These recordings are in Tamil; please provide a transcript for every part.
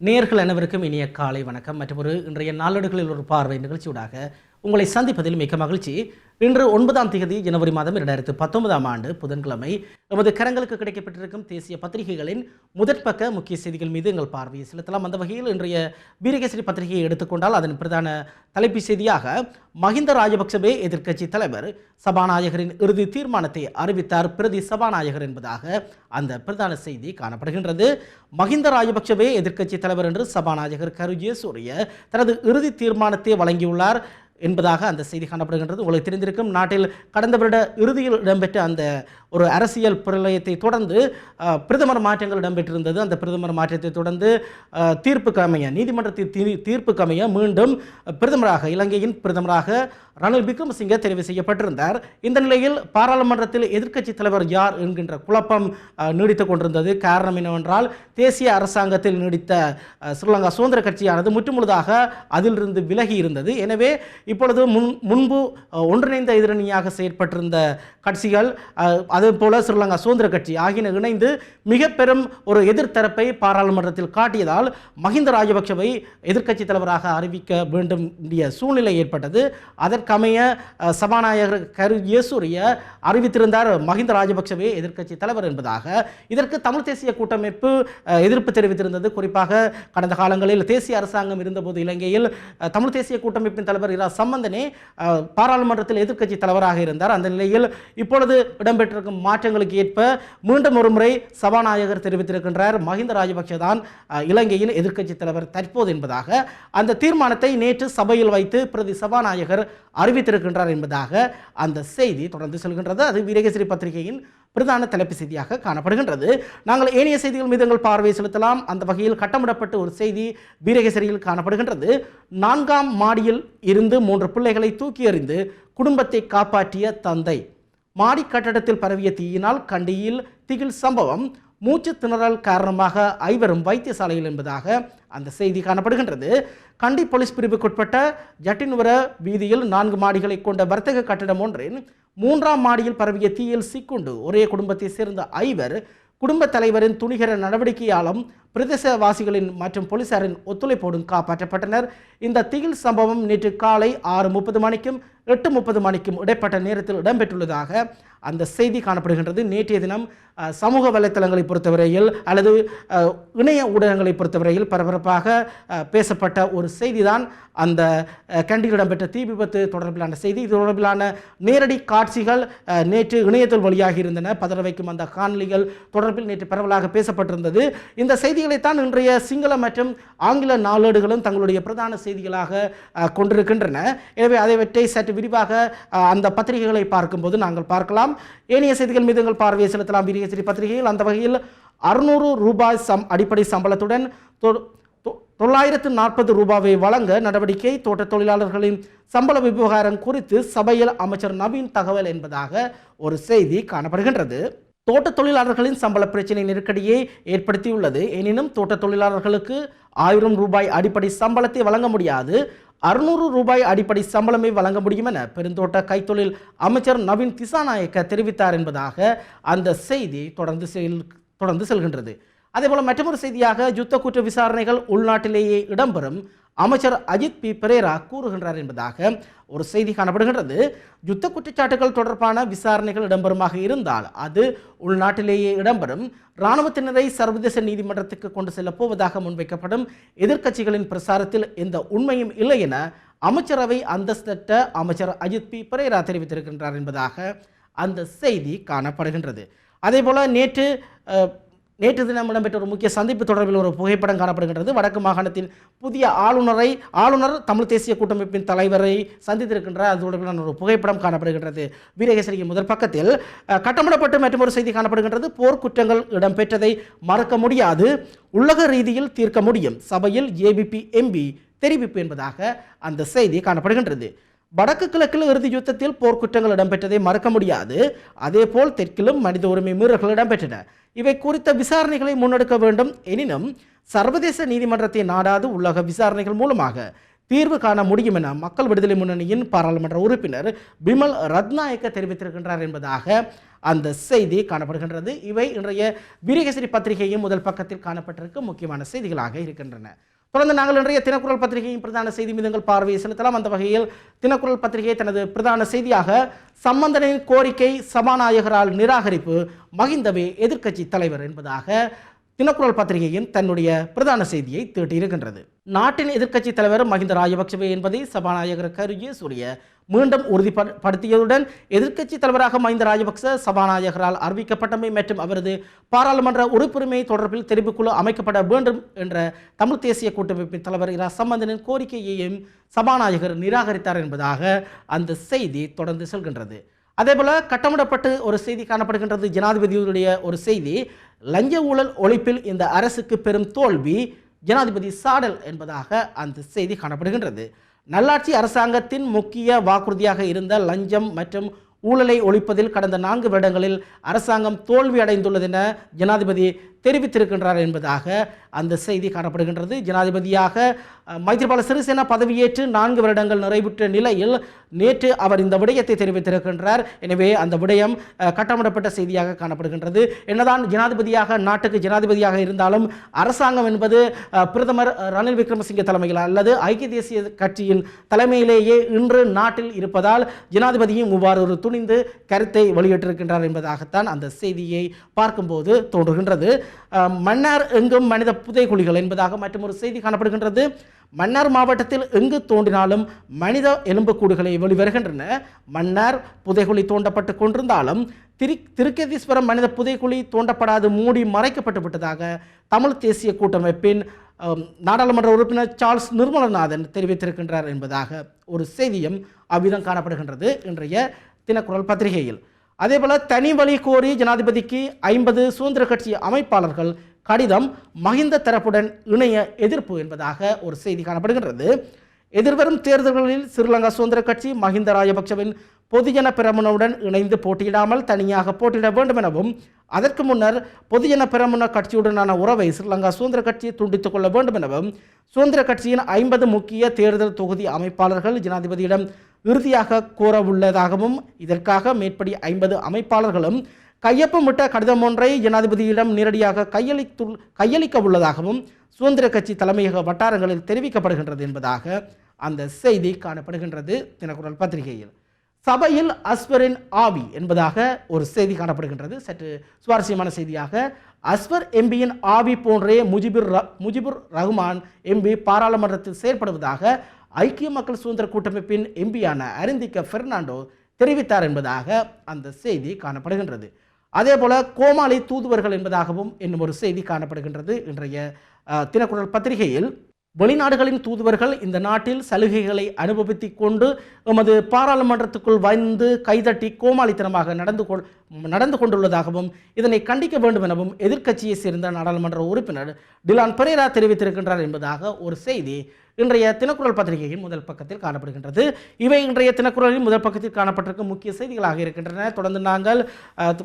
நேர்கள் அனைவருக்கும் இனிய காலை வணக்கம். மற்றும் ஒரு இன்றைய நாளடுகளில் ஒரு பார்வை நிகழ்ச்சியூடாக உங்களை சந்திப்பதில் மிக்க மகிழ்ச்சி. இன்று ஒன்பதாம் தேதி ஜனவரி மாதம் இரண்டாயிரத்து பத்தொன்பதாம் ஆண்டு புதன்கிழமை எமது கரங்களுக்கு கிடைக்கப்பட்டிருக்கும் தேசிய பத்திரிகைகளின் முதற்பக்க முக்கிய செய்திகள் மீது எங்கள் பார்வையை செலுத்தலாம். அந்த வகையில் இன்றைய வீரகேசரி பத்திரிகையை எடுத்துக்கொண்டால் அதன் பிரதான தலைப்பு செய்தியாக மஹிந்த ராஜபக்சவே எதிர்க்கட்சி தலைவர் சபாநாயகரின் இறுதி தீர்மானத்தை அறிவித்தார். பிரதி சபாநாயகர் என்பதாக அந்த பிரதான செய்தி காணப்படுகின்றது. மஹிந்த ராஜபக்சவே எதிர்க்கட்சி தலைவர் என்று சபாநாயகர் கரு ஜேசூரிய தனது இறுதி தீர்மானத்தை வழங்கியுள்ளார். என்பதாக அந்த செய்தி காணப்படுகின்றது. உங்களுக்கு தெரிந்திருக்கும் நாட்டில் கடந்த வருட இறுதியில் இடம்பெற்ற அந்த ஒரு அரசியல் பிரளயத்தை தொடர்ந்து பிரதமர் மாற்றங்கள் இடம்பெற்றிருந்தது. அந்த பிரதமர் மாற்றத்தை தொடர்ந்து அஹ், தீர்ப்புக்கு அமைய நீதிமன்றத்தின் தீ தீர்ப்புக்கு அமைய மீண்டும் பிரதமராக இலங்கையின் பிரதமராக ரணில் விக்ரமசிங்கே தெரிவு செய்யப்பட்டிருந்தார். இந்த நிலையில் பாராளுமன்றத்தில் எதிர்க்கட்சி தலைவர் யார் என்கின்ற குழப்பம் நீடித்துக் கொண்டிருந்தது. காரணம் என்னவென்றால் தேசிய அரசாங்கத்தில் நீடித்த ஸ்ரீலங்கா சுதந்திர கட்சியானது முற்றுமுழுதாக அதிலிருந்து விலகி இருந்தது. எனவே இப்பொழுது முன் முன்பு ஒன்றிணைந்த எதிரணியாக செயற்பட்டிருந்த கட்சிகள் அதே போல ஸ்ரீலங்கா சுதந்திர கட்சி ஆகியன இணைந்து மிக பெரும் ஒரு எதிர்த்தரப்பை பாராளுமன்றத்தில் காட்டியதால் மஹிந்த ராஜபக்சவை எதிர்க்கட்சி தலைவராக அறிவிக்க வேண்டும் வேண்டிய சூழ்நிலை ஏற்பட்டது. அதற்கமைய சபாநாயகர் கரு இயேசூரிய அறிவித்திருந்தார் மஹிந்த ராஜபக்சவே எதிர்க்கட்சி தலைவர் என்பதாக. இதற்கு தமிழ் தேசிய கூட்டமைப்பு எதிர்ப்பு தெரிவித்திருந்தது. குறிப்பாக கடந்த காலங்களில் தேசிய அரசாங்கம் இருந்தபோது இலங்கையில் தமிழ் தேசிய கூட்டமைப்பின் தலைவர் இரா சம்பந்தனே பாராளுமன்றத்தில் எதிர்க்கட்சி தலைவராக இருந்தார். அந்த நிலையில் இப்பொழுது இடம்பெற்றிருக்கும் மாற்றங்களுக்கு ஏற்ப மீண்டும் ஒருமுறை சபாநாயகர் தெரிவித்திருக்கின்றார். மஹிந்த ராஜபக்ஷ தான் இலங்கையின் எதிர்க்கட்சி தலைவர் தற்போது என்பதாக. அந்த தீர்மானத்தை நேற்று சபையில் வைத்து பிரதி சபாநாயகர் அறிவித்திருக்கின்றார் என்பதாக அந்த செய்தி தொடர்ந்து செல்கின்றது. அது வீரகேசரி பத்திரிகையின் பிரதான தலைப்பு செய்தியாக காணப்படுகின்றது. நாங்கள் ஏனைய செய்திகள் மீது எங்கள் பார்வை செலுத்தலாம். அந்த வகையில் கட்டமிடப்பட்ட ஒரு செய்தி வீரகேசரியில் காணப்படுகின்றது. நான்காம் மாடியில் இருந்து மூன்று பிள்ளைகளை தூக்கி எறிந்து குடும்பத்தை காப்பாற்றிய தந்தை. மாடி கட்டடத்தில் பரவிய தீயினால் கண்டியில் திகில் சம்பவம். மூச்சு திணறல் காரணமாக ஐவரும் வைத்தியசாலையில் என்பதாக அந்த செய்தி காணப்படுகின்றது. கண்டி போலீஸ் பிரிவுக்குட்பட்ட ஜட்டின்வர வீதியில் நான்கு மாடிகளை கொண்ட வர்த்தக கட்டிடம் ஒன்றின் மூன்றாம் மாடியில் பரவிய தீயில் சிக்குண்டு ஒரே குடும்பத்தைச் சேர்ந்த ஐவர் குடும்பத் தலைவரின் துணிகர நடவடிக்கையாலும் பிரதேசவாசிகளின் மற்றும் போலீசாரின் ஒத்துழைப்போடும் காப்பாற்றப்பட்டனர். இந்த திகில் சம்பவம் நேற்று காலை ஆறு முப்பது மணிக்கும் எட்டு முப்பது மணிக்கும் இடைப்பட்ட நேரத்தில் இடம்பெற்றுள்ளதாக அந்த செய்தி காணப்படுகின்றது. நேற்றைய தினம் சமூக வலைத்தளங்களை பொறுத்தவரையில் அல்லது இணைய ஊடகங்களை பொறுத்தவரையில் பரபரப்பாக பேசப்பட்ட ஒரு செய்திதான் அந்த கண்டியில் இடம்பெற்ற தீ விபத்து தொடர்பிலான செய்தி. இது தொடர்பிலான நேரடி காட்சிகள் நேற்று இணையத்தில் வழியாகி இருந்தன பதற வைக்கும் அந்த காணொலிகள் தொடர்பில் நேற்று பரவலாக பேசப்பட்டிருந்தது. இந்த செய்தி செய்திகளைத்தான் இன்றைய சிங்கள மற்றும் ஆங்கில நாளேடுகளும் தங்களுடைய பிரதான செய்திகளாக கொண்டிருக்கின்றன. எனவே அதைவற்றை சற்று விரிவாக அந்த பத்திரிகைகளை பார்க்கும்போது நாங்கள் பார்க்கலாம். ஏனைய செய்திகள் மீது எங்கள் பார்வையை செலுத்தலாம். வீரியசிறி பத்திரிகையில் அந்த வகையில் அறுநூறு ரூபாய் சம் அடிப்படை சம்பளத்துடன் தொள்ளாயிரத்து நாற்பது ரூபாவை வழங்க நடவடிக்கை தோட்ட தொழிலாளர்களின் சம்பள விவகாரம் குறித்து சபையில் அமைச்சர் நவீன் தகவல் என்பதாக ஒரு செய்தி காணப்படுகின்றது. தோட்ட தொழிலாளர்களின் சம்பள பிரச்சினை நெருக்கடியை ஏற்படுத்தியுள்ளது. எனினும் தோட்ட தொழிலாளர்களுக்கு ஆயிரம் ரூபாய் அடிப்படை சம்பளத்தை வழங்க முடியாது. அறுநூறு ரூபாய் அடிப்படை சம்பளமே வழங்க முடியும் என பெருந்தோட்ட கைத்தொழில் அமைச்சர் நவீன் திசாநாயக்க தெரிவித்தார் என்பதாக அந்த செய்தி தொடர்ந்து செல் தொடர்ந்து செல்கின்றது. அதேபோல் மற்றொரு செய்தியாக யுத்த குற்ற விசாரணைகள் உள்நாட்டிலேயே இடம்பெறும். அமைச்சர் அஜித் பி. பெரேரா கூறுகின்றார் என்பதாக ஒரு செய்தி காணப்படுகின்றது. யுத்த குற்றச்சாட்டுகள் தொடர்பான விசாரணைகள் இடம்பெறுமாக இருந்தால் அது உள்நாட்டிலேயே இடம்பெறும். இராணுவத்தினரை சர்வதேச நீதிமன்றத்துக்கு கொண்டு செல்லப் போவதாக முன்வைக்கப்படும். எதிர்க்கட்சிகளின் பிரசாரத்தில் எந்த உண்மையும் இல்லை என அமைச்சரவை அந்தஸ்தற்ற அமைச்சர் அஜித் பி. பெரேரா தெரிவித்திருக்கின்றார் என்பதாக அந்த செய்தி காணப்படுகின்றது. அதேபோல் நேற்று நேற்று தினம் இடம்பெற்ற ஒரு முக்கிய சந்திப்பு தொடர்பில் ஒரு புகைப்படம் காணப்படுகின்றது. வடக்கு மாகாணத்தின் புதிய ஆளுநரை ஆளுநர் தமிழ் தேசிய கூட்டமைப்பின் தலைவரை சந்தித்திருக்கின்றார் அது தொடர்பிலான ஒரு புகைப்படம் காணப்படுகின்றது. வீரகேசரியின் முதல் பக்கத்தில் கட்டமிடப்பட்டு மற்றும் ஒரு செய்தி காணப்படுகின்றது. போர்க்குற்றங்கள் இடம்பெற்றதை மறக்க முடியாது உலக ரீதியில் தீர்க்க முடியும். சபையில் ஏபிபி எம்பி தெரிவிப்பு என்பதாக அந்த செய்தி காணப்படுகின்றது. வடக்கு கிழக்கில் இறுதி யுத்தத்தில் போர்க்குற்றங்கள் இடம்பெற்றதை மறக்க முடியாது. அதேபோல் தெற்கிலும் மனித உரிமை மீறல்கள் இடம்பெற்றன. இவை குறித்த விசாரணைகளை முன்னெடுக்க வேண்டும். எனினும் சர்வதேச நீதிமன்றத்தை நாடாது உலக விசாரணைகள் மூலமாக தீர்வு காண முடியும் என மக்கள் விடுதலை முன்னணியின் பாராளுமன்ற உறுப்பினர் பிமல் ரத்நாயக்க தெரிவித்திருக்கின்றார் என்பதாக அந்த செய்தி காணப்படுகின்றது. இவை இன்றைய வீரகேசரி பத்திரிகையும் முதல் பக்கத்தில் காணப்பட்டிருக்கும் முக்கியமான செய்திகளாக இருக்கின்றன. தொடர்ந்து நாங்கள் இன்றைய தினக்குரல் பத்திரிகையின் பிரதான செய்தி மீதுங்கள் பார்வையை செலுத்தலாம். அந்த வகையில் தினக்குரல் பத்திரிகை தனது பிரதான செய்தியாக சம்பந்தனின் கோரிக்கை சபாநாயகரால் நிராகரிப்பு மகிந்தவே எதிர்க்கட்சி தலைவர் என்பதாக தினக்குரல் பத்திரிகையின் தன்னுடைய பிரதான செய்தியை தீட்டியிருக்கின்றது நாட்டின் எதிர்க்கட்சி தலைவர் மஹிந்த ராஜபக்சவே என்பதை சபாநாயகர் கருகே சூரிய மீண்டும் உறுதிப்படுத்தியதுடன் எதிர்க்கட்சி தலைவராக மஹிந்த ராஜபக்ச சபாநாயகரால் அறிவிக்கப்பட்டமை மற்றும் அவரது பாராளுமன்ற உறுப்புரிமை தொடர்பில் தெரிவுக்குழு அமைக்கப்பட வேண்டும் என்ற தமிழ் தேசிய கூட்டமைப்பின் தலைவர் இரா சம்பந்தனின் கோரிக்கையையும் சபாநாயகர் நிராகரித்தார் என்பதாக அந்த செய்தி தொடர்ந்து செல்கின்றது. அதேபோல் கட்டமிடப்பட்டு ஒரு செய்தி காணப்படுகின்றது. ஜனாதிபதியுடைய ஒரு செய்தி லஞ்ச ஊழல் ஒழிப்பில் இந்த அரசுக்கு பெரும் தோல்வி ஜனாதிபதி சாடல் என்பதாக அந்த செய்தி காணப்படுகின்றது. நல்லாட்சி அரசாங்கத்தின் முக்கிய வாக்குறுதியாக இருந்த லஞ்சம் மற்றும் ஊழலை ஒழிப்பதில் கடந்த நான்கு வருடங்களில் அரசாங்கம் தோல்வி அடைந்துள்ளதென ஜனாதிபதி தெரிவித்திருக்கின்றார் என்பதாக அந்த செய்தி காணப்படுகின்றது. ஜனாதிபதியாக மைத்திரிபால மைத்ரிபால சிறிசேனா பதவியேற்று நான்கு வருடங்கள் நிறைவுற்ற நிலையில் நேற்று அவர் இந்த விடயத்தை தெரிவித்திருக்கின்றார். எனவே அந்த விடயம் கட்டமிடப்பட்ட செய்தியாக காணப்படுகின்றது. என்னதான் ஜனாதிபதியாக நாட்டுக்கு ஜனாதிபதியாக இருந்தாலும் அரசாங்கம் என்பது பிரதமர் ரணில் விக்ரமசிங்கே தலைமையில் அல்லது ஐக்கிய தேசிய கட்சியின் தலைமையிலேயே இன்று நாட்டில் இருப்பதால் ஜனாதிபதியும் இவ்வாறு ஒரு துணிந்து கருத்தை வெளியிட்டிருக்கின்றார் என்பதாகத்தான் அந்த செய்தியை பார்க்கும்போது தோன்றுகின்றது. மன்னர் எங்கும் மனித புதைகுழிகள் என்பதாக மற்றும் ஒரு செய்தி காணப்படுகின்றது. மன்னார் மாவட்டத்தில் எங்கு தோன்றினாலும் மனித எலும்புக்கூடுகளை வெளிவருகின்றன. மன்னார் புதைகுழி தோண்டப்பட்டு கொண்டிருந்தாலும் திரு திருக்கேதீஸ்வரம் மனித புதைக்குழி தோண்டப்படாது மூடி மறைக்கப்பட்டு விட்டதாக தமிழ் தேசிய கூட்டமைப்பின் நாடாளுமன்ற உறுப்பினர் சார்ல்ஸ் நிர்மலநாதன் தெரிவித்திருக்கின்றார் என்பதாக ஒரு செய்தியும் அவ்விதம் காணப்படுகின்றது இன்றைய தினக்குரல் பத்திரிகையில். அதேபோல தனி வழி கோரி ஜனாதிபதிக்கு ஐம்பது சுதந்திர கட்சி அமைப்பாளர்கள் கடிதம் மஹிந்த தரப்புடன் இணைய எதிர்ப்பு என்பதாக ஒரு செய்தி காணப்படுகின்றது. எதிர்வரும் தேர்தல்களில் ஸ்ரீலங்கா சுதந்திர கட்சி மஹிந்த ராஜபக்சவின் பொதுஜன பிரமுனவுடன் இணைந்து போட்டியிடாமல் தனியாக போட்டியிட வேண்டும் எனவும் அதற்கு முன்னர் பொதுஜன பிரமுன கட்சியுடனான உறவை ஸ்ரீலங்கா சுதந்திர கட்சி துண்டித்துக் கொள்ள வேண்டும் எனவும் சுதந்திர கட்சியின் ஐம்பது முக்கிய தேர்தல் தொகுதி அமைப்பாளர்கள் ஜனாதிபதியிடம் இறுதியாக கூறவுள்ளதாகவும் இதற்காக மேற்படி ஐம்பது அமைப்பாளர்களும் கையொப்பமிட்ட கடிதம் ஒன்றை ஜனாதிபதியிடம் நேரடியாக கையளித்து கையளிக்க உள்ளதாகவும் சுதந்திர கட்சி தலைமையக வட்டாரங்களில் தெரிவிக்கப்படுகின்றது என்பதாக அந்த செய்தி காணப்படுகின்றது தினக்குரல் பத்திரிகையில். சபையில் அஸ்வரின் ஆவி என்பதாக ஒரு செய்தி காணப்படுகின்றது. சற்று சுவாரஸ்யமான செய்தியாக அஸ்வர் எம்பியின் ஆவி போன்றே முஜிபுர் ர முஜிபுர் ரஹ்மான் எம்பி பாராளுமன்றத்தில் செயற்படுவதாக ஐக்கிய மக்கள் சுதந்திர கூட்டமைப்பின் எம்பியான அரிந்திக்க பெர்னாண்டோ தெரிவித்தார் என்பதாக அந்த செய்தி காணப்படுகின்றது. அதே போல கோமாளி தூதுவர்கள் என்பதாகவும் என்னும் ஒரு செய்தி காணப்படுகின்றது. இன்றைய தினக்குரல் பத்திரிகையில் வெளிநாடுகளின் தூதுவர்கள் இந்த நாட்டில் சலுகைகளை அனுபவித்து கொண்டு எமது பாராளுமன்றத்துக்குள் வந்து கைதட்டி கோமாளித்தனமாக நடந்து கொள் நடந்து கொண்டுள்ளதாகவும் இதனை கண்டிக்க வேண்டும் எனவும் எதிர்க்கட்சியை சேர்ந்த நாடாளுமன்ற உறுப்பினர் டிலான் பெரேரா தெரிவித்திருக்கின்றார் என்பதாக ஒரு செய்தி இன்றைய தினக்குரல் பத்திரிகையின் முதல் பக்கத்தில் காணப்படுகின்றது. இவை இன்றைய தினக்குரலின் முதல் பக்கத்தில் காணப்பட்டிருக்கும் முக்கிய செய்திகளாக இருக்கின்றன. தொடர்ந்து நாங்கள்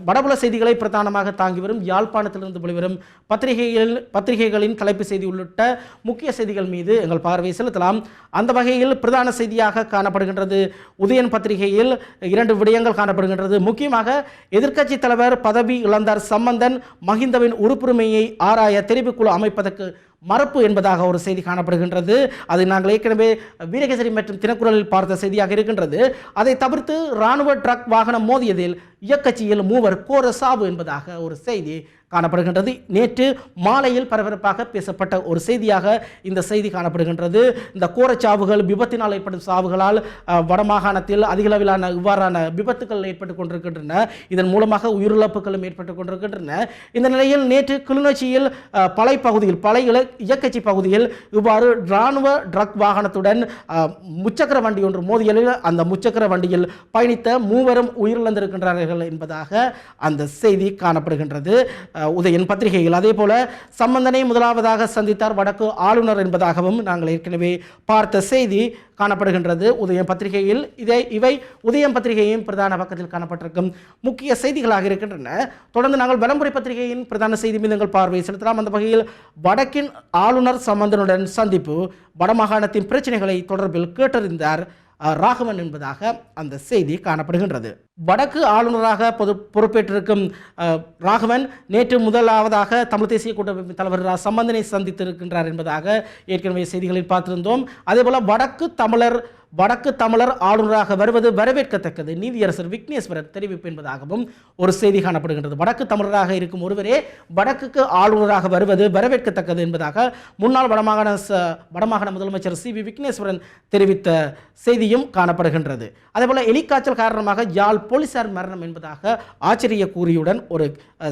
வடபுல செய்திகளை பிரதானமாக தாங்கி வரும் யாழ்ப்பாணத்திலிருந்து வெளிவரும் பத்திரிகைகளில் பத்திரிகைகளின் தலைப்பு செய்தி உள்ளிட்ட முக்கிய செய்திகள் மீது எங்கள் பார்வையை செலுத்தலாம். அந்த வகையில் பிரதான செய்தியாக காணப்படுகின்றது உதயன் பத்திரிகையில் இரண்டு விடயங்கள் காணப்படுகின்றது. முக்கியமாக எதிர்க்கட்சி தலைவர் பதவி இழந்தார் சம்பந்தன் மஹிந்தவின் உறுப்புரிமையை ஆராய தெரிவுக்குழு அமைப்பதற்கு மறப்பு என்பதாக ஒரு செய்தி காணப்படுகின்றது. அது நாங்கள் ஏற்கனவே வீரகேசரி மற்றும் தினக்குரலில் பார்த்த செய்தியாக இருக்கின்றது. அதை தவிர்த்து இராணுவ ட்ரக் வாகனம் மோதியதில் இயக்கட்சியில் மூவர் கோர சாவு என்பதாக ஒரு செய்தி காணப்படுகின்றது. நேற்று மாலையில் பரபரப்பாக பேசப்பட்ட ஒரு செய்தியாக இந்த செய்தி காணப்படுகின்றது. இந்த கோரச்சாவுகள் விபத்தினால் ஏற்படும் சாவுகளால் வடமாகாணத்தில் அதிகளவிலான இவ்வாறான விபத்துக்கள் ஏற்பட்டு கொண்டிருக்கின்றன. இதன் மூலமாக உயிரிழப்புகளும் ஏற்பட்டு கொண்டிருக்கின்றன. இந்த நிலையில் நேற்று கிளிநொச்சியில் பலை பகுதியில் பளை இயக்கச்சி பகுதியில் இவ்வாறு இராணுவ ட்ரக் வாகனத்துடன் முச்சக்கர வண்டி ஒன்று மோதியலில் அந்த முச்சக்கர வண்டியில் பயணித்த மூவரும் உயிரிழந்திருக்கின்றார்கள். இருக்கின்றார்கள் என்பதாக அந்த செய்தி காணப்படுகின்றது. உதயன் பத்திரிகையில் அதே போல சம்பந்தனை முதலாவதாக சந்தித்தார் வடக்கு ஆளுநர் என்பதாகவும் நாங்கள் ஏற்கனவே பார்த்த செய்தி காணப்படுகின்றது. உதயம் பத்திரிகையில் இதை இவை உதயம் பத்திரிகையின் பிரதான பக்கத்தில் காணப்பட்டிருக்கும் முக்கிய செய்திகளாக இருக்கின்றன. தொடர்ந்து நாங்கள் வலம்புரை பத்திரிகையின் பிரதான செய்தி மீது எங்கள் பார்வை செலுத்தலாம். அந்த வகையில் வடக்கின் ஆளுநர் சம்பந்தனுடன் சந்திப்பு வடமாகாணத்தின் பிரச்சனைகளை தொடர்பில் கேட்டறிந்தார் ராகவன் என்பதாக அந்த செய்தி காணப்படுகின்றது. வடக்கு ஆளுநராக பொது பொறுப்பேற்றிருக்கும் ராகவன் நேற்று முதலாவதாக தமிழ் தேசிய கூட்டமைப்பின் தலைவர் சம்பந்தனை சந்தித்திருக்கின்றார் என்பதாக ஏற்கனவே செய்திகளில் பார்த்திருந்தோம். அதேபோல் வடக்கு தமிழர் வடக்கு தமிழர் ஆளுநராக வருவது வரவேற்கத்தக்கது. நீதியரசர் விக்னேஸ்வரர் தெரிவிப்பு என்பதாகவும் ஒரு செய்தி காணப்படுகின்றது. வடக்கு தமிழராக இருக்கும் ஒருவரே வடக்குக்கு ஆளுநராக வருவது வரவேற்கத்தக்கது என்பதாக முன்னாள் வடமாகாண வடமாகாண முதலமைச்சர் சி. வி. விக்னேஸ்வரன் தெரிவித்த செய்தியும் காணப்படுகின்றது. அதேபோல எலிக்காய்ச்சல் காரணமாக யாழ் போலீசார் மரணம் என்பதாக ஆச்சரிய கூறியுடன் ஒரு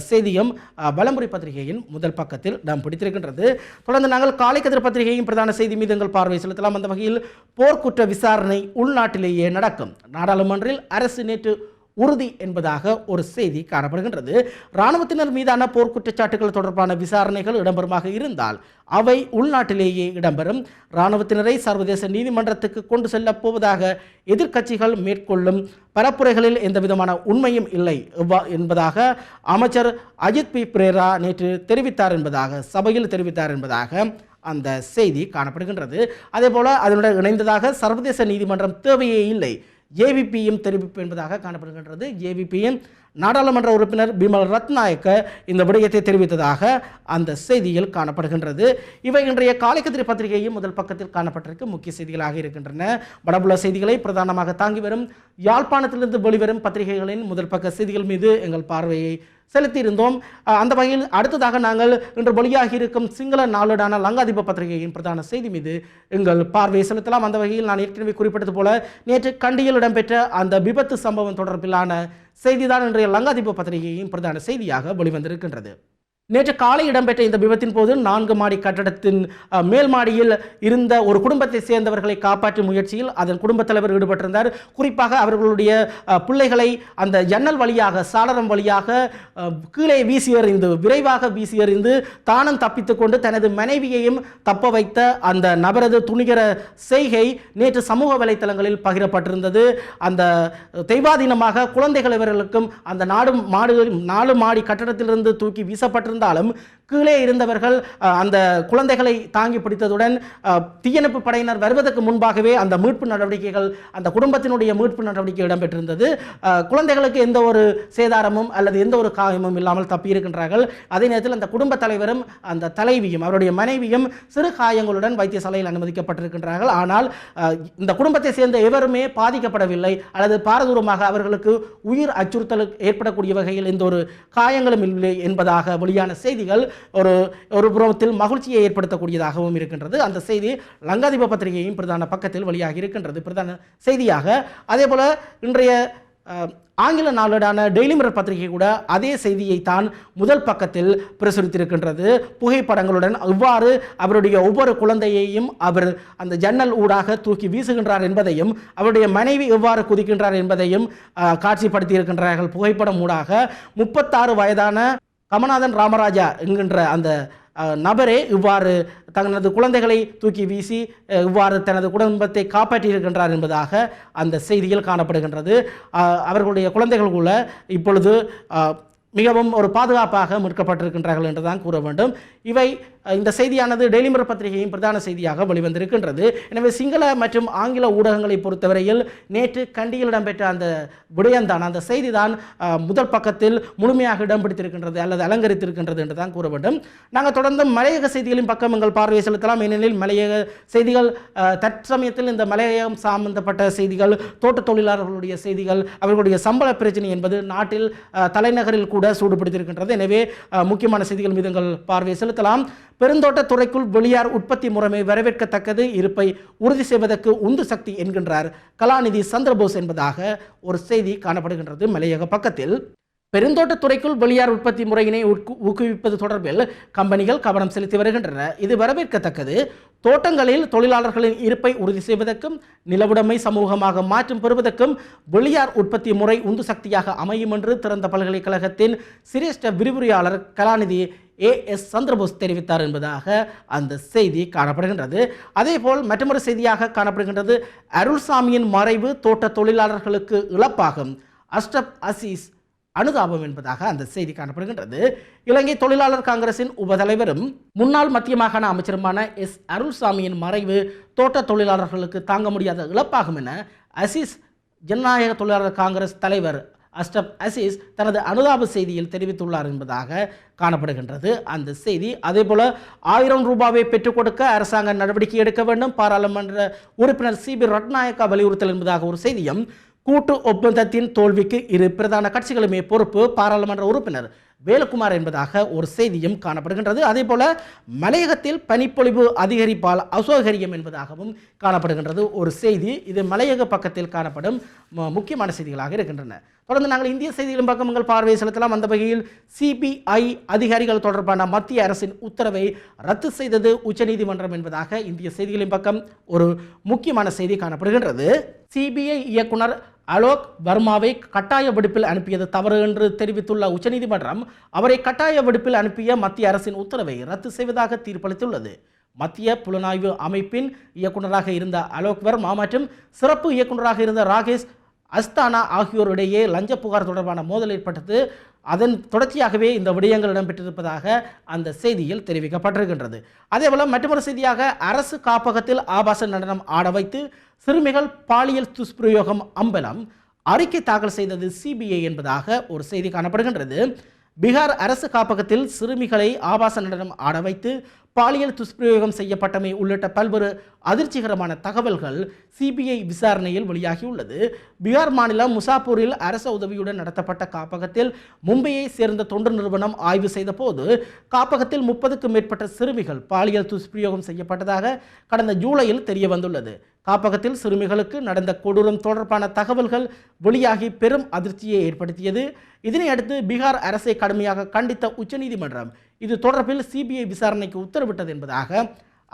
செய்தியும் வலம்புரி பத்திரிகையின் முதல் பக்கத்தில் நாம் பிடித்திருக்கின்றது. தொடர்ந்து நாங்கள் காலைக்கதிர் பத்திரிகையின் பிரதான செய்தி மீது எங்கள் பார்வை செலுத்தலாம். அந்த வகையில் போர்க்குற்ற விசாரணை உள்நாட்டிலேயே நடக்கும். நாடாளுமன்றில் அரசு நேற்று உறுதி என்பதாக ஒரு செய்தி காணப்படுகின்றது. இராணுவத்தினர் மீதான போர்க்குற்றச்சாட்டுகள் தொடர்பான விசாரணைகள் இடம்பெறுமாக இருந்தால் அவை உள்நாட்டிலேயே இடம்பெறும். இராணுவத்தினரை சர்வதேச நீதிமன்றத்துக்கு கொண்டு செல்லப் போவதாக எதிர்க்கட்சிகள் மேற்கொள்ளும் பரப்புரைகளில் எந்தவிதமான உண்மையும் இல்லை. எவ்வா- என்பதாக அமைச்சர் அஜித் பி பிரேரா நேற்று தெரிவித்தார் என்பதாக சபையில் தெரிவித்தார் என்பதாக அந்த செய்தி காணப்படுகின்றது. அதே போல் அதனுடன் இணைந்ததாக சர்வதேச நீதிமன்றம் தேவையே இல்லை. ஏவிபியும் தெரிவிப்பு என்பதாக காணப்படுகின்றது. ஜேவிபியின் நாடாளுமன்ற உறுப்பினர் பிமல் ரத்நாயக்க இந்த விடயத்தை தெரிவித்ததாக அந்த செய்தியில் காணப்படுகின்றது. இவை இன்றைய காலைக்கத்திரி பத்திரிகையும் முதல் பக்கத்தில் காணப்பட்டிருக்கு முக்கிய செய்திகளாக இருக்கின்றன. வடபுல செய்திகளை பிரதானமாக தாங்கி வரும் யாழ்ப்பாணத்திலிருந்து வெளிவரும் பத்திரிகைகளின் முதல் பக்க செய்திகள் மீது எங்கள் பார்வையை செலுத்தியிருந்தோம். அந்த வகையில் அடுத்ததாக நாங்கள் இன்று வெளியாகி இருக்கும் சிங்கள நாளேடான லங்காதிப பத்திரிகையின் பிரதான செய்தி மீது எங்கள் பார்வையை செலுத்தலாம். அந்த வகையில் நான் ஏற்கனவே குறிப்பிட்டது போல நேற்று கண்டியில் இடம்பெற்ற அந்த விபத்து சம்பவம் தொடர்பிலான செய்திதான் இன்றைய லங்காதிப பத்திரிகையின் பிரதான செய்தியாக வெளிவந்திருக்கின்றது. நேற்று காலை இடம்பெற்ற இந்த விபத்தின் போது நான்கு மாடி கட்டடத்தின் மேல் மாடியில் இருந்த ஒரு குடும்பத்தை சேர்ந்தவர்களை காப்பாற்றும் முயற்சியில் அதன் குடும்பத் தலைவர் ஈடுபட்டிருந்தார். குறிப்பாக அவர்களுடைய பிள்ளைகளை அந்த ஜன்னல் வழியாக சாளரம் வழியாக கீழே வீசி எறிந்து விரைவாக வீசி எறிந்து தானும் தப்பித்து கொண்டு தனது மனைவியையும் தப்ப வைத்த அந்த நபரது துணிகர செய்கை நேற்று சமூக வலைத்தளங்களில் பகிரப்பட்டிருந்தது. அந்த தெய்வாதீனமாக குழந்தைகள் இவர்களுக்கும் அந்த நாடு மாடு நாலு மாடி கட்டடத்திலிருந்து தூக்கி வீசப்பட்டிருந்த இருந்தாலும் கீழே இருந்தவர்கள் அந்த குழந்தைகளை தாங்கி பிடித்ததுடன் தீயணைப்பு படையினர் வருவதற்கு முன்பாகவே அந்த மீட்பு நடவடிக்கைகள் அந்த குடும்பத்தினுடைய மீட்பு நடவடிக்கை இடம்பெற்றிருந்தது. குழந்தைகளுக்கு எந்த ஒரு சேதாரமும் அல்லது எந்த ஒரு காயமும் இல்லாமல் தப்பியிருக்கின்றார்கள் அதே நேரத்தில் அந்த குடும்ப தலைவரும் அந்த தலைவியும் அவருடைய மனைவியும் சிறு காயங்களுடன் வைத்தியசாலையில் அனுமதிக்கப்பட்டிருக்கின்றார்கள். ஆனால் இந்த குடும்பத்தை சேர்ந்த எவருமே பாதிக்கப்படவில்லை. அல்லது பாரதூரமாக அவர்களுக்கு உயிர் அச்சுறுத்தல் ஏற்படக்கூடிய வகையில் எந்த ஒரு காயங்களும் இல்லை என்பதாக வெளியான செய்திகள் ஒரு ஒரு புறத்தில் மகிழ்ச்சியை ஏற்படுத்தக்கூடியதாகவும் இருக்கின்றது. அந்த செய்தி லங்காதிப பத்திரிகையின் பிரதான பக்கத்தில் வெளியாகி இருக்கின்றது. பிரதான செய்தியாக அதே போல் இன்றைய ஆங்கில நாளேடான டெய்லி மிரர் பத்திரிகை கூட அதே செய்தியை தான் முதல் பக்கத்தில் பிரசுரித்திருக்கின்றது. புகைப்படங்களுடன் இவ்வாறு அவருடைய ஒவ்வொரு குழந்தையையும் அவர் அந்த ஜன்னல் ஊடாக தூக்கி வீசுகின்றார் என்பதையும் அவருடைய மனைவி எவ்வாறு குதிக்கின்றார் என்பதையும் காட்சிப்படுத்தியிருக்கின்றார்கள். புகைப்படம் ஊடாக முப்பத்தாறு வயதான கமநாதன் ராமராஜா என்கின்ற அந்த நபரே இவ்வாறு தனது குழந்தைகளை தூக்கி வீசி இவ்வாறு தனது குடும்பத்தை காப்பாற்றியிருக்கின்றார் என்பதாக அந்த செய்தியில் காணப்படுகின்றது. அவர்களுடைய குழந்தைகள் கூட இப்பொழுது மிகவும் ஒரு பாதுகாப்பாக மீட்கப்பட்டிருக்கின்றார்கள் என்றுதான் கூற வேண்டும். இவை இந்த செய்தியானது டெய்லிமர் பத்திரிகையின் பிரதான செய்தியாக வெளிவந்திருக்கின்றது. எனவே சிங்கள மற்றும் ஆங்கில ஊடகங்களை பொறுத்தவரையில் நேற்று கண்டியில் இடம்பெற்ற அந்த விடயம்தான் அந்த செய்திதான் தான் முதல் பக்கத்தில் முழுமையாக இடம் பிடித்திருக்கின்றது அல்லது அலங்கரித்திருக்கின்றது என்று தான் கூற வேண்டும். நாங்கள் தொடர்ந்து மலையக செய்திகளின் பக்கம் எங்கள் பார்வையை செலுத்தலாம். ஏனெனில் மலையக செய்திகள் தற்சமயத்தில் இந்த மலையகம் சம்பந்தப்பட்ட செய்திகள் தோட்ட தொழிலாளர்களுடைய செய்திகள் அவர்களுடைய சம்பள பிரச்சனை என்பது நாட்டில் தலைநகரில் கூட சூடுபிடித்திருக்கின்றது. எனவே முக்கியமான செய்திகள் மீது எங்கள் பார்வையை செலுத்தலாம். பெருந்தோட்ட துறைக்குள் வெளியார் உற்பத்தி முறைமை வரவேற்கத்தக்கது. இருப்பை உறுதி செய்வதற்கு உந்து சக்தி என்கின்றார் கலாநிதி சந்திரபோஸ் என்பதாக ஒரு செய்தி காணப்படுகின்றது மலையக பக்கத்தில். பெருந்தோட்ட துறைக்குள் வெளியார் உற்பத்தி முறையினை ஊக்குவிப்பது தொடர்பில் கம்பெனிகள் கவனம் செலுத்தி வருகின்றன. இது வரவேற்கத்தக்கது. தோட்டங்களில் தொழிலாளர்களின் இருப்பை உறுதி செய்வதற்கும் நிலவுடைமை சமூகமாக மாற்றம் பெறுவதற்கும் வெளியார் உற்பத்தி முறை உந்து சக்தியாக அமையும் என்று திறந்த பல்கலைக்கழகத்தின் சிரேஷ்ட விரிவுரையாளர் கலாநிதி ஏ எஸ் சந்திரபோஸ் தெரிவித்தார் என்பதாக அந்த செய்தி காணப்படுகின்றது. அதேபோல் மற்றொரு செய்தியாக காணப்படுகின்றது. அருள்சாமியின் மறைவு தோட்ட தொழிலாளர்களுக்கு இழப்பாகும். அஷ்டப் அசீஸ் அனுதாபம் என்பதாக அந்த செய்தி காணப்படுகின்றது. இலங்கை தொழிலாளர் காங்கிரசின் உபதலைவரும் முன்னாள் மத்திய மாகாண அமைச்சருமான எஸ் அருள்சாமியின் மறைவு தோட்ட தொழிலாளர்களுக்கு தாங்க முடியாத இழப்பாகும் என அசீஸ் ஜனநாயக தொழிலாளர் காங்கிரஸ் தலைவர் அஸ்டப் அசீஸ் தனது அனுதாப செய்தியில் தெரிவித்துள்ளார் என்பதாக காணப்படுகின்றது. அந்த செய்தி அதேபோல ஆயிரம் ரூபாவை பெற்றுக் கொடுக்க அரசாங்கம் நடவடிக்கை எடுக்க வேண்டும் பாராளுமன்ற உறுப்பினர் சிபி ரட்நாயக்கா வலியுறுத்தல் என்பதாக ஒரு செய்தியும் கூட்டு ஒப்பந்தத்தின் தோல்விக்கு இரு பிரதான கட்சிகளுமே பொறுப்பு பாராளுமன்ற உறுப்பினர் வேலுக்குமார் என்பதாக ஒரு செய்தியும் காணப்படுகின்றது. அதே போல மலையகத்தில் பனிப்பொழிவு அதிகரிப்பால் அசௌகரியம் என்பதாகவும் காணப்படுகின்றது. ஒரு செய்தி இது மலையக பக்கத்தில் காணப்படும் முக்கியமான செய்திகளாக இருக்கின்றன. தொடர்ந்து நாங்கள் இந்திய செய்திகளின் பக்கம் உங்கள் பார்வையை செலுத்தலாம். அந்த வகையில் சிபிஐ அதிகாரிகள் தொடர்பான மத்திய அரசின் உத்தரவை ரத்து செய்தது உச்சநீதிமன்றம் என்பதாக இந்திய செய்திகளின் பக்கம் ஒரு முக்கியமான செய்தி காணப்படுகின்றது. சிபிஐ இயக்குனர் அலோக் வர்மாவை கட்டாய விடுப்பில் அனுப்பியது தவறு என்று தெரிவித்துள்ள உச்சநீதிமன்றம் அவரை கட்டாய விடுப்பில் அனுப்பிய மத்திய அரசின் உத்தரவை ரத்து செய்வதாக தீர்ப்பளித்துள்ளது. மத்திய புலனாய்வு அமைப்பின் இயக்குனராக இருந்த அலோக் வர்மா மற்றும் சிறப்பு இயக்குனராக இருந்த ராகேஷ் அஸ்தானா ஆகியோரிடையே லஞ்ச புகார் தொடர்பான மோதல் ஏற்பட்டது. அதன் தொடர்ச்சியாகவே இந்த விடயங்கள் இடம்பெற்றிருப்பதாக அந்த செய்தியில் தெரிவிக்கப்பட்டிருக்கின்றது. அதேபோல் மற்றொரு செய்தியாக அரசு காப்பகத்தில் ஆபாச நடனம் ஆட வைத்து சிறுமிகள் பாலியல் துஷ்பிரயோகம் அம்பலம் அறிக்கை தாக்கல் செய்தது சிபிஐ என்பதாக ஒரு செய்தி காணப்படுகின்றது. பீகார் அரசு காப்பகத்தில் சிறுமிகளை ஆபாச நடனம் ஆட வைத்து பாலியல் துஷ்பிரயோகம் செய்யப்பட்டமை உள்ளிட்ட பல்வேறு அதிர்ச்சிகரமான தகவல்கள் சிபிஐ விசாரணையில் வெளியாகியுள்ளது. பீகார் மாநிலம் முசாப்பூரில் அரச உதவியுடன் நடத்தப்பட்ட காப்பகத்தில் மும்பையை சேர்ந்த தொண்டு நிறுவனம் ஆய்வு செய்த போது காப்பகத்தில் முப்பதுக்கும் மேற்பட்ட சிறுமிகள் பாலியல் துஷ்பிரயோகம் செய்யப்பட்டதாக கடந்த ஜூலையில் தெரிய வந்துள்ளது காப்பகத்தில் சிறுமிகளுக்கு நடந்த கொடூரம் தொடர்பான தகவல்கள் வெளியாகி பெரும் அதிர்ச்சியை ஏற்படுத்தியது. இதனையடுத்து பீகார் அரசை கடுமையாக கண்டித்த உச்சநீதிமன்றம் இது தொடர்பில் சிபிஐ விசாரணைக்கு உத்தரவிட்டது என்பதாக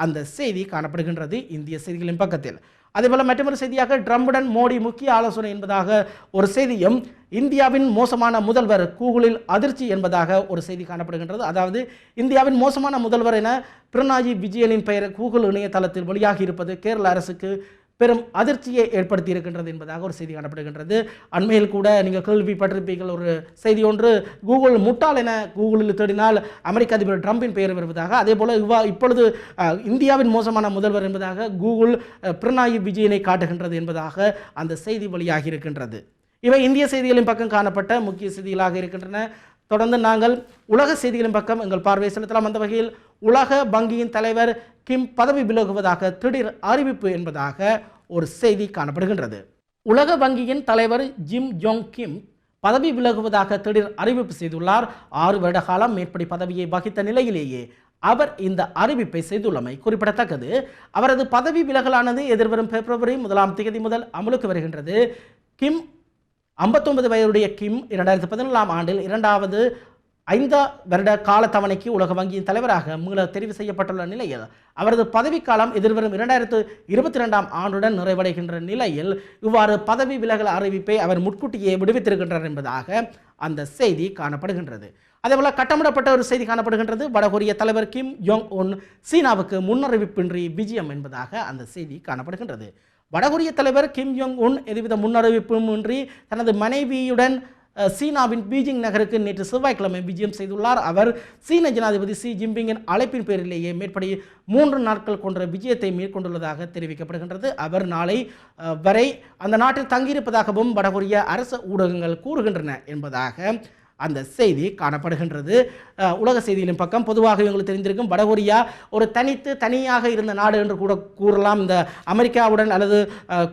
அந்த செய்தி காணப்படுகின்றது. இந்திய செய்திகளின் பக்கத்தில் அதேபோல மற்றொரு செய்தியாக ட்ரம்புடன் மோடி முக்கிய ஆலோசனை என்பதாக ஒரு செய்தியும் இந்தியாவின் மோசமான முதல்வர் கூகுளில் அதிர்ச்சி என்பதாக ஒரு செய்தி காணப்படுகின்றது. அதாவது இந்தியாவின் மோசமான முதல்வர் என பிரணாயி விஜயனின் பெயர் கூகுள் இணையதளத்தில் வெளியாகி இருப்பது கேரள அரசுக்கு பெரும் அதிர்ச்சியை ஏற்படுத்தி இருக்கின்றது என்பதாக ஒரு செய்தி காணப்படுகின்றது. அண்மையில் கூட நீங்கள் கேள்விப்பட்டிருப்பீர்கள் ஒரு செய்தி ஒன்று கூகுள் முட்டாள் என கூகுளில் தேடினால் அமெரிக்க அதிபர் ட்ரம்பின் பெயர் வருவதாக. அதே போல் இவ்வா இப்பொழுது இந்தியாவின் மோசமான முதல்வர் என்பதாக கூகுள் அஹ், பிரணாயி விஜயனை காட்டுகின்றது என்பதாக அந்த செய்தி வெளியாகி இருக்கின்றது. இவை இந்திய செய்திகளின் பக்கம் காணப்பட்ட முக்கிய செய்திகளாக இருக்கின்றன. தொடர்ந்து நாங்கள் உலக செய்திகளின் பக்கம் எங்கள் பார்வையை செலுத்தலாம். அந்த வகையில் உலக வங்கியின் தலைவர் கிம் பதவி விலகுவதாக திடீர் அறிவிப்பு என்பதாக ஒரு செய்தி காணப்படுகின்றது. உலக வங்கியின் தலைவர் ஜிம் ஜோங் கிம் பதவி விலகுவதாக திடீர் அறிவிப்பு செய்துள்ளார். ஆறு வருட காலம் மேற்படி பதவியை வகித்த நிலையிலேயே அவர் இந்த அறிவிப்பை செய்துள்ளமை குறிப்பிடத்தக்கது. அவரது பதவி விலகலானது எதிர்வரும் பிப்ரவரி முதலாம் தேதி முதல் அமலுக்கு வருகின்றது. கிம் ஐம்பத்தொன்பது வயதுடைய கிம் இரண்டாயிரத்தி பதினேழாம் ஆண்டில் இரண்டாவது ஐந்து வருட கால தவணைக்கு உலக வங்கியின் தலைவராக மீள தெரிவு செய்யப்பட்டுள்ள நிலையில் அவரது பதவிக்காலம் எதிர்வரும் இரண்டாயிரத்து இருபத்தி ரெண்டாம் ஆண்டுடன் நிறைவடைகின்ற நிலையில் இவ்வாறு பதவி விலகல் அறிவிப்பை அவர் முன்கூட்டியே விடுவித்திருக்கின்றார் என்பதாக அந்த செய்தி காணப்படுகின்றது. அதேபோல கட்டமிடப்பட்ட ஒரு செய்தி காணப்படுகின்றது. வடகொரிய தலைவர் கிம் யோங் உன் சீனாவுக்கு முன்னறிவிப்பின்றி விஜயம் என்பதாக அந்த செய்தி காணப்படுகின்றது. வடகொரிய தலைவர் கிம் யோங் உன் எதுவித முன்னறிவிப்பும் இன்றி தனது மனைவியுடன் சீனாவின் பீஜிங் நகருக்கு நேற்று செவ்வாய்க்கிழமை விஜயம் செய்துள்ளார். அவர் சீன ஜனாதிபதி சி ஜின்பிங்கின் அழைப்பின் பேரிலேயே மேற்படி மூன்று நாட்கள் கொண்ட விஜயத்தை மேற்கொண்டுள்ளதாக தெரிவிக்கப்படுகின்றது. அவர் நாளை வரை அந்த நாட்டில் தங்கியிருப்பதாகவும் வடகொரிய அரசு ஊடகங்கள் கூறுகின்றன என்பதாக அந்த செய்தி காணப்படுகின்றது. உலக செய்திகளின் பக்கம் பொதுவாக எங்களுக்கு தெரிந்திருக்கும் வடகொரியா ஒரு தனித்து தனியாக இருந்த நாடு என்று கூட கூறலாம். இந்த அமெரிக்காவுடன் அல்லது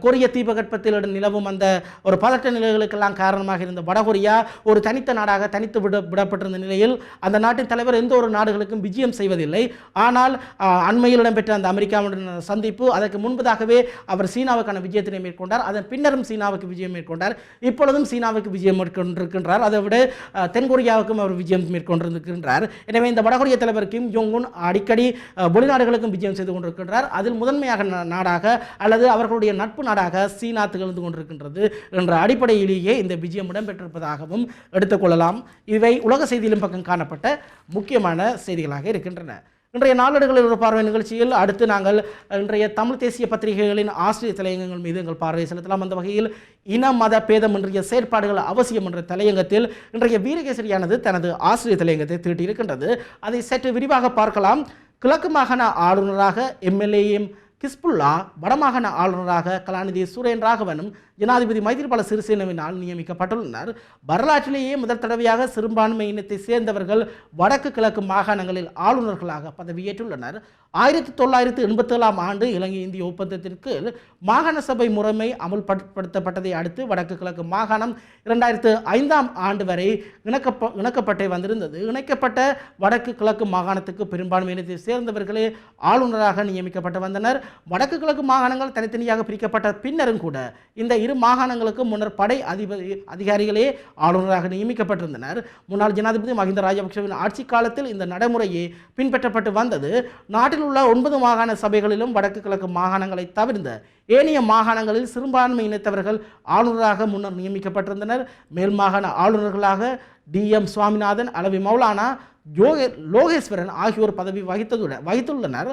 கொரிய தீபகற்பத்தில் நிலவும் அந்த ஒரு பதட்ட நிலைகளுக்கெல்லாம் காரணமாக இருந்த வடகொரியா ஒரு தனித்த நாடாக தனித்து விட விடப்பட்டிருந்த நிலையில் அந்த நாட்டின் தலைவர் எந்த ஒரு நாடுகளுக்கும் விஜயம் செய்வதில்லை. ஆனால் அண்மையில் இடம்பெற்ற அந்த அமெரிக்காவுடன் சந்திப்பு அதற்கு முன்பதாகவே அவர் சீனாவுக்கான விஜயத்தினை மேற்கொண்டார். அதன் பின்னரும் சீனாவுக்கு விஜயம் மேற்கொண்டார். இப்பொழுதும் சீனாவுக்கு விஜயம் மேற்கொண்டிருக்கின்றார். அதை விட தென்கொரியாவுக்கும் அவர் விஜயம் மேற்கொண்டிருக்கின்றார். எனவே இந்த வடகொரிய தலைவர் கிம் ஜோங் உன் அடிக்கடி வெளிநாடுகளுக்கும் விஜயம் செய்து கொண்டிருக்கின்றார். அதில் முதன்மையாக நாடாக அல்லது அவர்களுடைய நட்பு நாடாக சீனா திகழ்ந்து கொண்டிருக்கின்றது என்ற அடிப்படையிலேயே இந்த விஜயம் இடம்பெற்றிருப்பதாகவும் எடுத்துக்கொள்ளலாம் இவை உலக செய்தியிலும் பக்கம் காணப்பட்ட முக்கியமான செய்திகளாக இருக்கின்றன. இன்றைய நாளடுகளில் ஒரு பார்வை நிகழ்ச்சியில் அடுத்து நாங்கள் இன்றைய தமிழ் தேசிய பத்திரிகைகளின் ஆசிரியர் தலையங்கங்கள் மீது எங்கள் பார்வையை செலுத்தலாம். அந்த வகையில் இன மத பேதம் இன்றைய செயற்பாடுகள் அவசியம் என்ற தலையங்கத்தில் இன்றைய வீரகேசரியானது தனது ஆசிரியர் தலையங்கத்தை தீட்டியிருக்கின்றது. அதை சற்று விரிவாக பார்க்கலாம். கிழக்கு மாகாண ஆளுநராக எம்எல்ஏஎம் கிஸ்புல்லா வடமாகாண ஆளுநராக கலாநிதி சுரேன் ராகவனும் ஜனாதிபதி மைத்திரிபால சிறிசேனவினால் நியமிக்கப்பட்டுள்ளனர். வரலாற்றிலேயே முதல் தடவையாக சிறுபான்மை இனத்தை சேர்ந்தவர்கள் வடக்கு கிழக்கு மாகாணங்களில் ஆளுநர்களாக பதவியேற்றுள்ளனர். ஆயிரத்தி தொள்ளாயிரத்தி எண்பத்தேழாம் ஆண்டு இலங்கை இந்திய ஒப்பந்தத்திற்கு மாகாண சபை முறைமை அமுல்படுத்தப்பட்டதை அடுத்து வடக்கு கிழக்கு மாகாணம் இரண்டாயிரத்து ஐந்தாம் ஆண்டு வரை இணக்கப்ப இணக்கப்பட்டே வந்திருந்தது. இணைக்கப்பட்ட வடக்கு கிழக்கு மாகாணத்துக்கு பெரும்பான்மை இனத்தை சேர்ந்தவர்களே ஆளுநராக நியமிக்கப்பட்டு வந்தனர். வடக்கு கிழக்கு மாகாணங்கள் தனித்தனியாக பிரிக்கப்பட்ட பின்னரும் கூட இந்த இரு மாகாணங்களுக்கு முன்னர் படை அதிபதி அதிகாரிகளே ஆளுநராக நியமிக்கப்பட்டிருந்தனர். முன்னாள் ஜனாதிபதி மஹிந்த ராஜபக்சவின் ஆட்சி காலத்தில் இந்த நடைமுறையே பின்பற்றப்பட்டு வந்தது. நாட்டில் உள்ள ஒன்பது மாகாண சபைகளிலும் வடக்கு கிழக்கு மாகாணங்களை தவிர்ந்த ஏனைய மாகாணங்களில் சிறுபான்மை இனத்தவர்கள் ஆளுநராக முன்னர் நியமிக்கப்பட்டிருந்தனர். மேல் மாகாண ஆளுநர்களாக டி. எம். சுவாமிநாதன் அளவி மௌலானா ஜோகே லோகேஸ்வரன் ஆகியோர் பதவி வகித்ததுடன் வகித்துள்ளனர்.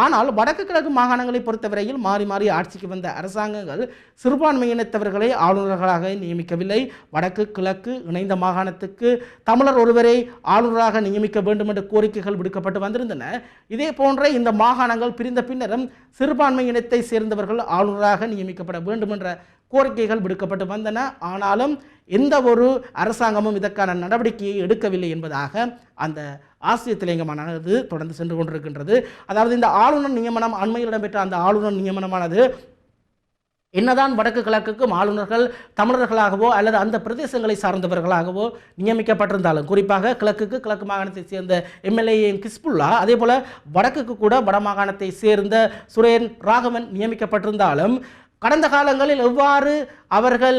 ஆனால் வடக்கு கிழக்கு மாகாணங்களை பொறுத்தவரையில் மாறி மாறி ஆட்சிக்கு வந்த அரசாங்கங்கள் சிறுபான்மையினத்தவர்களை ஆளுநர்களாக நியமிக்கவில்லை. வடக்கு கிழக்கு இணைந்த மாகாணத்துக்கு தமிழர் ஒருவரை ஆளுநராக நியமிக்க வேண்டும் என்ற கோரிக்கைகள் விடுக்கப்பட்டு வந்திருந்தன. இதே போன்ற இந்த மாகாணங்கள் பிரிந்த பின்னரும் சிறுபான்மை இனத்தை சேர்ந்தவர்கள் ஆளுநராக நியமிக்கப்பட வேண்டும் என்ற கோரிக்கைகள் விடுக்கப்பட்டு வந்தன. ஆனாலும் எந்த ஒரு அரசாங்கமும் இதற்கான நடவடிக்கையை எடுக்கவில்லை என்பதாக அந்த ஆசிரிய திலேங்கமானது தொடர்ந்து சென்று கொண்டிருக்கின்றது. அதாவது இந்த ஆளுநர் நியமனம் அண்மையில் இடம்பெற்ற அந்த ஆளுநர் நியமனமானது என்னதான் வடக்கு கிழக்குக்கும் ஆளுநர்கள் தமிழர்களாகவோ அல்லது அந்த பிரதேசங்களை சார்ந்தவர்களாகவோ நியமிக்கப்பட்டிருந்தாலும் குறிப்பாக கிழக்குக்கு கிழக்கு மாகாணத்தை சேர்ந்த எம்எல்ஏ கிஸ்புல்லா அதே போல் வடக்குக்கு கூட வடமாகாணத்தை சேர்ந்த சுரேன் ராகவன் நியமிக்கப்பட்டிருந்தாலும் கடந்த காலங்களில் எவ்வாறு அவர்கள்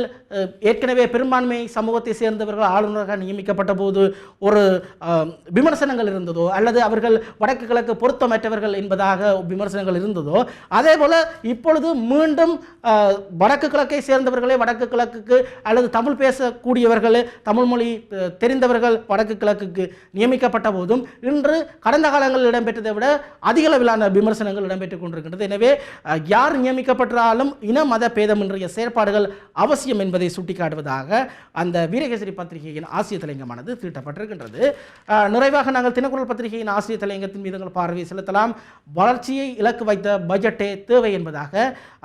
ஏற்கனவே பெரும்பான்மை சமூகத்தை சேர்ந்தவர்கள் ஆளுநராக நியமிக்கப்பட்ட போது ஒரு விமர்சனங்கள் இருந்ததோ அல்லது அவர்கள் வடக்கு கிழக்கு பொருத்தமற்றவர்கள் என்பதாக விமர்சனங்கள் இருந்ததோ அதே போல் இப்பொழுது மீண்டும் வடக்கு கிழக்கை சேர்ந்தவர்களே வடக்கு கிழக்குக்கு அல்லது தமிழ் பேசக்கூடியவர்களே தமிழ் மொழி தெரிந்தவர்கள் வடக்கு கிழக்குக்கு நியமிக்கப்பட்ட போதும் இன்று கடந்த காலங்களில் இடம்பெற்றதை விட அதிகளவிலான விமர்சனங்கள் இடம்பெற்றுக் கொண்டிருக்கின்றது. எனவே யார் நியமிக்கப்பட்டாலும் இன மத பேதம் செயற்பாடுகள் அவசியம் என்பதை சுட்டிக்காட்டுவதாக அந்த வீரகேசரி பத்திரிகையின் ஆசிரியர் தலைங்கமானது தீட்டப்பட்டிருக்கின்றது. நிறைவாக நாங்கள் தினக்குரல் பத்திரிகையின் ஆசிரியர் தலையங்கத்தின் மீது எங்கள் பார்வையை செலுத்தலாம். வளர்ச்சியை இலக்கு வைத்த பட்ஜெட்டே தேவை என்பதாக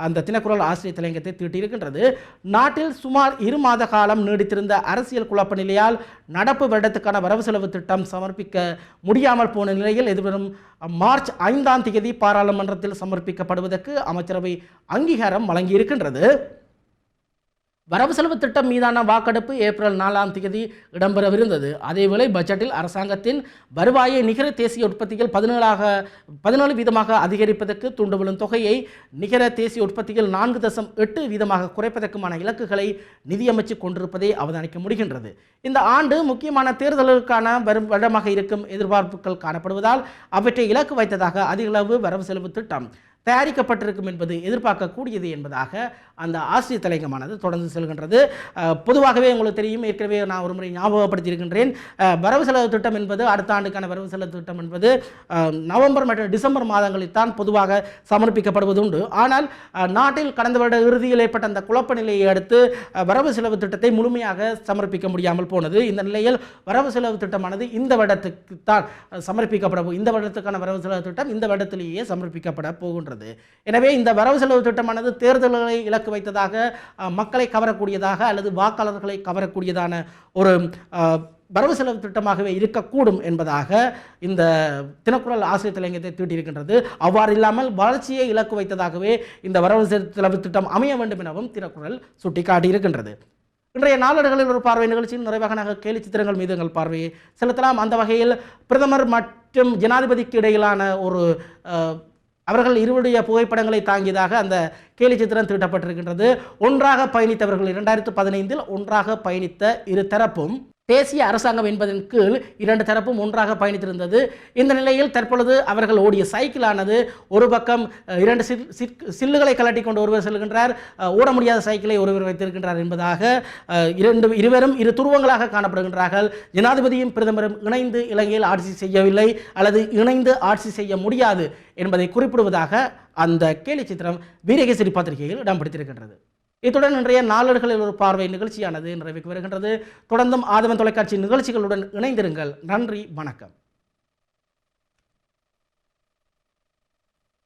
அந்த தினக்குரல் ஆசிரிய தலையங்கத்தை தீட்டியிருக்கின்றது. நாட்டில் சுமார் இரு மாத காலம் நீடித்திருந்த அரசியல் குழப்ப நிலையால் நடப்பு வருடத்துக்கான வரவு செலவு திட்டம் சமர்ப்பிக்க முடியாமல் போன நிலையில் எதிர்வரும் மார்ச் ஐந்தாம் தேதி பாராளுமன்றத்தில் சமர்ப்பிக்கப்படுவதற்கு அமைச்சரவை அங்கீகாரம் வழங்கி இருக்கின்றது வரவு செலவு திட்டம் மீதான வாக்கெடுப்பு ஏப்ரல் நாலாம் தேதி இடம்பெறவிருந்தது. அதேவேளை பட்ஜெட்டில் அரசாங்கத்தின் வருவாயை நிகர தேசிய உற்பத்தியில் பதினேழாக பதினேழு வீதமாக அதிகரிப்பதற்கு தூண்டுவிடும் தொகையை நிகர தேசிய உற்பத்தியில் நான்கு தசம் எட்டு வீதமாக குறைப்பதற்குமான இலக்குகளை நிதியமைச்சு கொண்டிருப்பதை அவதானிக்க முடிகின்றது. இந்த ஆண்டு முக்கியமான தேர்தலுக்கான வரும் வருடமாக இருக்கும் எதிர்பார்ப்புகள் காணப்படுவதால் அவற்றை இலக்கு வைத்ததாக அதிகளவு வரவு செலவு திட்டம் தயாரிக்கப்பட்டிருக்கும் என்பது எதிர்பார்க்கக்கூடியது என்பதாக அந்த ஆசிரியர் தலையங்கமானது தொடர்ந்து செல்கின்றது. பொதுவாகவே உங்களுக்கு தெரியும். ஏற்கனவே நான் ஒரு முறை ஞாபகப்படுத்தியிருக்கின்றேன். வரவு செலவு திட்டம் என்பது அடுத்த ஆண்டுக்கான வரவு செலவு திட்டம் என்பது நவம்பர் மற்றும் டிசம்பர் மாதங்களில் தான் பொதுவாக சமர்ப்பிக்கப்படுவது உண்டு ஆனால் நாட்டில் கடந்த வருட இறுதியில் ஏற்பட்ட அந்த குழப்ப நிலையை அடுத்து வரவு செலவு திட்டத்தை முழுமையாக சமர்ப்பிக்க முடியாமல் போனது. இந்த நிலையில் வரவு செலவு திட்டமானது இந்த வருடத்துக்கு தான் சமர்ப்பிக்கப்பட இந்த வருடத்துக்கான வரவு செலவு திட்டம் இந்த வருடத்திலேயே சமர்ப்பிக்கப்பட போகின்றது. எனவே இந்த வரவு செலவு திட்டமானது தேர்தல்களை இலக்கு வைத்ததாக மக்களை கவரக்கூடியதாக அல்லது வாக்காளர்களை கவரக்கூடியதான ஒரு வரவு செலவு திட்டமாகவே இருக்கக்கூடும் என்பதாக இந்த தினக்குரல் ஆசிரியர் தலைங்கத்தை தீட்டியிருக்கின்றது. அவ்வாறு இல்லாமல் வளர்ச்சியை இலக்கு வைத்ததாகவே இந்த வரவு செலவு திட்டம் அமைய வேண்டும் எனவும் தினக்குரல் சுட்டிக்காட்டியிருக்கின்றது. இன்றைய நாளடுகளில் ஒரு பார்வை நிகழ்ச்சியின் நிறைவாக நாங்கள் கேலி சித்திரங்கள் மீது எங்கள் பார்வையை செலுத்தலாம். அந்த வகையில் பிரதமர் மற்றும் ஜனாதிபதிக்கு இடையிலான ஒரு அவர்கள் இருவருடைய புகைப்படங்களை தாங்கியதாக அந்த கேலி சித்திரம் தீட்டப்பட்டிருக்கின்றது. ஒன்றாக பயணித்தவர்கள் இரண்டாயிரத்து பதினைந்தில் ஒன்றாக பயணித்த இரு தரப்பும் தேசிய அரசாங்கம் என்பதன் கீழ் இரண்டு தரப்பும் ஒன்றாக பயணித்திருந்தது. இந்த நிலையில் தற்பொழுது அவர்கள் ஓடிய சைக்கிளானது ஒரு பக்கம் இரண்டு சில்லுகளை கலட்டி கொண்டு ஒருவர் செல்கின்றார். ஓட முடியாத சைக்கிளை ஒருவர் வைத்திருக்கின்றார் என்பதாக இரண்டு இருவரும் இரு துருவங்களாக காணப்படுகின்றார்கள். ஜனாதிபதியும் பிரதமரும் இணைந்து இலங்கையில் ஆட்சி செய்யவில்லை அல்லது இணைந்து ஆட்சி செய்ய முடியாது என்பதை குறிப்பிடுவதாக அந்த கேலி சித்திரம் வீரகேசரி பத்திரிகையில் இடம் பிடித்திருக்கின்றது. இத்துடன் இன்றைய நாளேடுகளில் ஒரு பார்வை நிகழ்ச்சியானது நிறைவுக்கு வருகின்றது. தொடர்ந்தும் ஆதவன் தொலைக்காட்சி நிகழ்ச்சிகளுடன் இணைந்திருங்கள். நன்றி வணக்கம்.